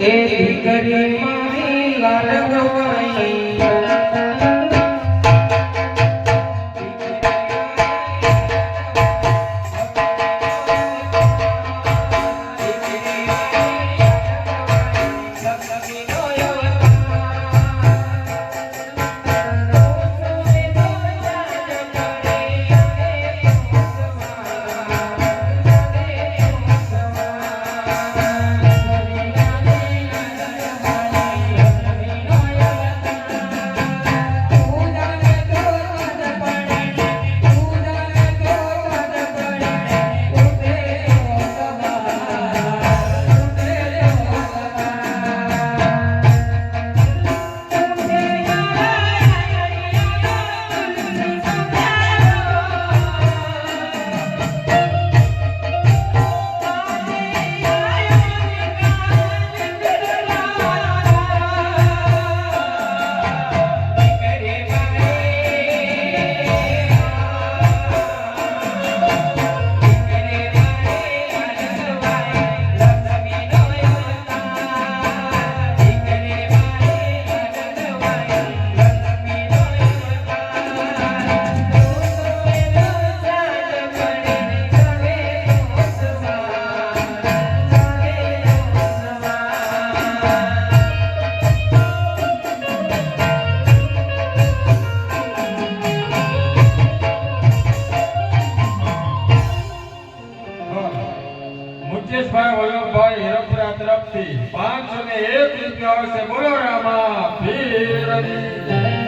એ દીકરી મારી લાડકવાઈ મુકેશભાઈ વલ્લભભાઈ હીરપુરા તરફથી પાંચસો ને એક રૂપિયા આવશે બોલો રામા પીરની